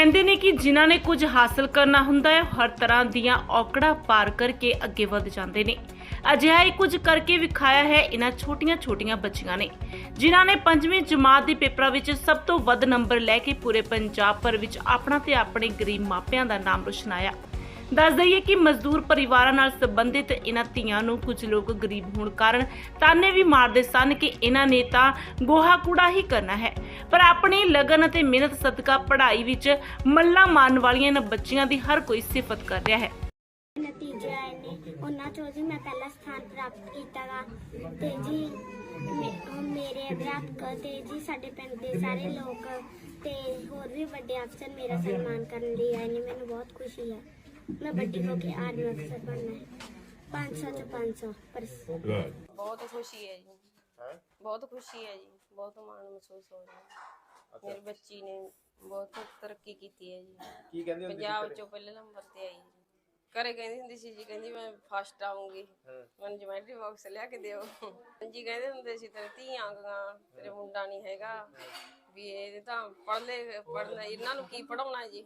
ਕਹਿੰਦੇ ਨੇ ਕਿ ਜਿਨ੍ਹਾਂ ਨੇ ਕੁਝ ਹਾਸਲ ਕਰਨਾ ਹੁੰਦਾ ਹੈ, ਹਰ ਤਰ੍ਹਾਂ ਦੀਆਂ ਔਕੜਾਂ ਪਾਰ ਕਰਕੇ ਅੱਗੇ ਵੱਧ ਜਾਂਦੇ ਨੇ। ਅਜਿਹਾ ਹੀ ਕੁਝ ਕਰਕੇ ਵਿਖਾਇਆ ਹੈ ਇਹਨਾਂ ਛੋਟੀਆਂ-ਛੋਟੀਆਂ ਬੱਚੀਆਂ ਨੇ, ਜਿਨ੍ਹਾਂ ਨੇ ਪੰਜਵੀਂ ਜਮਾਤ ਦੇ ਪੇਪਰਾਂ ਵਿੱਚ ਸਭ ਤੋਂ ਵੱਧ ਨੰਬਰ ਲੈ ਕੇ ਪੂਰੇ ਪੰਜਾਬ ਭਰ ਵਿੱਚ ਆਪਣਾ ਤੇ ਆਪਣੇ ਗਰੀਬ ਮਾਪਿਆਂ ਦਾ ਨਾਮ ਰੋਸ਼ਨਾਇਆ ਦੱਸ ਦਈਏ ਕਿ ਮਜ਼ਦੂਰ ਪਰਿਵਾਰਾਂ ਨਾਲ ਸੰਬੰਧਿਤ ਇਹਨਾਂ ਧੀਆਂ ਨੂੰ ਕੁਝ ਲੋਕ ਗਰੀਬ ਹੋਣ ਕਾਰਨ ਤਾਨੇ ਵੀ ਮਾਰਦੇ ਸਨ ਕਿ ਇਹਨਾਂ ਨੇ ਤਾਂ ਗੋਹਾ ਕੂੜਾ ਹੀ ਕਰਨਾ ਹੈ। ਪਰ ਆਪਣੀ ਲਗਨ ਅਤੇ ਮਿਹਨਤ ਸਦਕਾ ਪੜ੍ਹਾਈ ਵਿੱਚ ਮੱਲਾ ਮਾਰਨ ਵਾਲੀਆਂ ਇਹਨਾਂ ਬੱਚੀਆਂ ਦੀ ਹਰ ਕੋਈ ਸਿਫਤ ਕਰ ਰਿਹਾ ਹੈ। ਨਤੀਜੇ ਆਏ ਨੇ। ਉਹਨਾਂ ਚੋਂ ਜੀ ਮੈਂ ਪਹਿਲਾ ਸਥਾਨ ਪ੍ਰਾਪਤ ਕੀਤਾ ਗਾ ਤੇ ਜੀ ਮੇ- ਮੇਰੇ ਅਧਿਆਪਕ ਤੇ ਜੀ ਸਾਡੇ ਪਿੰਡ ਦੇ ਸਾਰੇ ਲੋਕ ਤੇ ਹੋਰ ਵੀ ਵੱਡੇ ਅਫਸਰ ਮੇਰਾ ਸਨਮਾਨ ਕਰਨ ਲਈ ਆਏ ਨੇ। ਮੈਨੂੰ ਬਹੁਤ ਖੁਸ਼ੀ ਹੈ। ਮੈਂ ਵੱਡੀ ਹੋ ਕੇ ਆਰਮੀ ਅਫਸਰ ਬਣਨਾ ਹੈ। 500 ਚ 500 ਪਰਸ ਬਹੁਤ ਖੁਸ਼ੀ ਹੈ ਜੀ। ਬਹੁਤ ਖੁਸ਼ੀ ਹੈ ਜੀ। ਬਹੁਤ ਮਾਣ ਮਹਿਸੂਸ ਹੋ ਰਿਹਾ ਹੈ। ਮੇਰੀ ਬੱਚੀ ਨੇ ਬਹੁਤ ਤਰੱਕੀ ਕੀਤੀ ਹੈ ਜੀ। ਕੀ ਕਹਿੰਦੇ ਹੁੰਦੇ ਸੀ ਪੰਜਾਬ ਘਰੇ? ਚੋਂ ਪਹਿਲੇ ਨੰਬਰ ਤੇ ਆਈ ਜੀ। ਘਰੇ ਕਹਿੰਦੀ ਹੁੰਦੀ ਸੀ ਜੀ ਕਹਿੰਦੀ ਮੈਂ ਫਸਟ ਆਉਂਗੀ ਮੈਨੂੰ ਜਮੈਟਰੀ ਬਾਕਸ ਲਿਆ ਕੇ ਦਿਓ। ਜੀ ਕਹਿੰਦੇ ਹੁੰਦੇ ਸੀ ਤੇਰੇ ਧੀਆਂ ਗਾਂ ਤੇਰੇ ਮੁੰਡਾ ਨਹੀਂ ਹੈਗਾ। ਵੀ ਇਹ ਤਾਂ ਪੜ੍ਹ ਲੈ ਪੜ੍ਹਨਾ ਇਹਨਾਂ ਨੂੰ ਕੀ ਪੜਾਉਣਾ ਜੀ?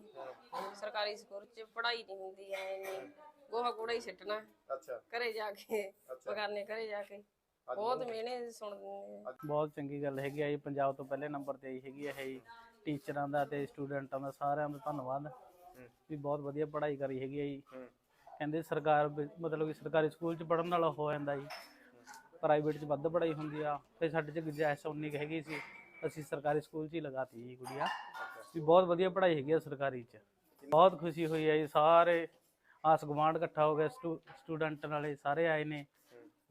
ਸਰਕਾਰੀ ਸਕੂਲ 'ਚ ਪੜ੍ਹਾਈ ਨਹੀਂ ਹੁੰਦੀ ਐ ਨਹੀਂ। ਗੋਹਾ ਕੂੜਾ ਹੀ ਸਿੱਟਣਾ। ਅੱਛਾ। ਘਰੇ ਜਾ ਕੇ ਬਗਾਨੇ ਘਰੇ ਜਾ ਕੇ। ਬਹੁਤ ਮਿਹਣੇ ਸੁਣਦੇ ਨੇ ਬਹੁਤ ਚੰਗੀ ਗੱਲ ਹੈਗੀ ਆ ਜੀ ਪੰਜਾਬ ਤੋਂ ਪਹਿਲੇ ਨੰਬਰ ਤੇ ਆਈ ਹੈਗੀ ਆ ਇਹ। ਟੀਚਰਾਂ ਦਾ ਤੇ ਸਟੂਡੈਂਟਾਂ ਦਾ ਸਾਰਿਆਂ ਦਾ ਧੰਨਵਾਦ। ਵੀ ਬਹੁਤ ਵਧੀਆ ਪੜ੍ਹਾਈ ਕਰੀ ਹੈਗੀ ਆ ਜੀ। ਕਹਿੰਦੇ ਸਰਕਾਰ ਮਤਲਬ ਕਿ ਸਰਕਾਰੀ ਸਕੂਲ ਚ ਪੜ੍ਹਨ ਨਾਲ ਹੋ ਜਾਂਦਾ ਜੀ। ਪ੍ਰਾਈਵੇਟ ਚ ਵੱਧ ਪੜ੍ਹਾਈ ਹੁੰਦੀ ਆ। ਤੇ ਸਾਡੇ ਚ ਗੁੰਜਾਇਸ਼ ਉਨੀ ਹੈਗੀ ਸੀ। ਅਸੀਂ ਸਰਕਾਰੀ ਸਕੂਲ ਚ ਹੀ ਲਗਾਤੀ ਜੀ ਗੁੜੀਆ। ਵੀ ਬਹੁਤ ਵਧੀਆ ਪੜ੍ਹਾਈ ਹੈਗੀ ਆ ਸਰਕਾਰੀ ਚ। ਬਹੁਤ ਖੁਸ਼ੀ ਹੋਈ ਹੈ ਜੀ, ਸਾਰੇ ਆਸ ਗੁਆਂਢ ਇਕੱਠਾ ਹੋ ਗਿਆ ਸਟੂਡੈਂਟ ਨਾਲੇ ਸਾਰੇ ਆਏ ਨੇ।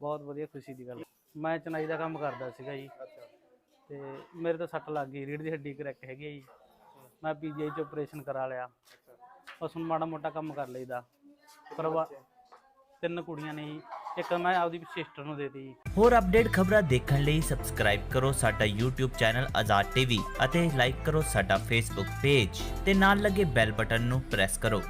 ਬਹੁਤ ਵਧੀਆ ਖੁਸ਼ੀ ਦੀ ਗੱਲ। ਮੈਂ ਚਨਾਈ ਦਾ ਕੰਮ ਕਰਦਾ ਸੀਗਾ ਜੀ। ਅੱਛਾ ਤੇ ਮੇਰੇ ਤਾਂ ਸੱਟ ਲੱਗ ਗਈ ਰੀੜ ਦੀ ਹੱਡੀ ਕਰੈਕ ਹੈਗੀ ਆ ਜੀ। ਮੈਂ ਪੀਜੀਆਈ ਚ ਆਪਰੇਸ਼ਨ ਕਰਾ ਲਿਆ। ਬਸ ਹੁਣ ਮਾੜਾ ਮੋਟਾ ਕੰਮ ਕਰ ਲਈਦਾ। ਪਰਿਵਾ ਤਿੰਨ ਕੁੜੀਆਂ ਨੇ ਜੀ। ਇੱਕ ਮੈਂ ਆਪਦੀ ਸਿਸਟਰ ਨੂੰ ਦੇਤੀ ਜੀ। ਹੋਰ ਅਪਡੇਟ ਖਬਰਾਂ ਦੇਖਣ ਲਈ ਸਬਸਕ੍ਰਾਈਬ ਕਰੋ ਸਾਡਾ YouTube ਚੈਨਲ ਆਜ਼ਾਦ ਟੀਵੀ ਅਤੇ ਲਾਈਕ ਕਰੋ ਸਾਡਾ Facebook ਪੇਜ ਤੇ ਨਾਲ ਲੱਗੇ ਬੈਲ ਬਟਨ ਨੂੰ ਪ੍ਰੈਸ ਕਰੋ।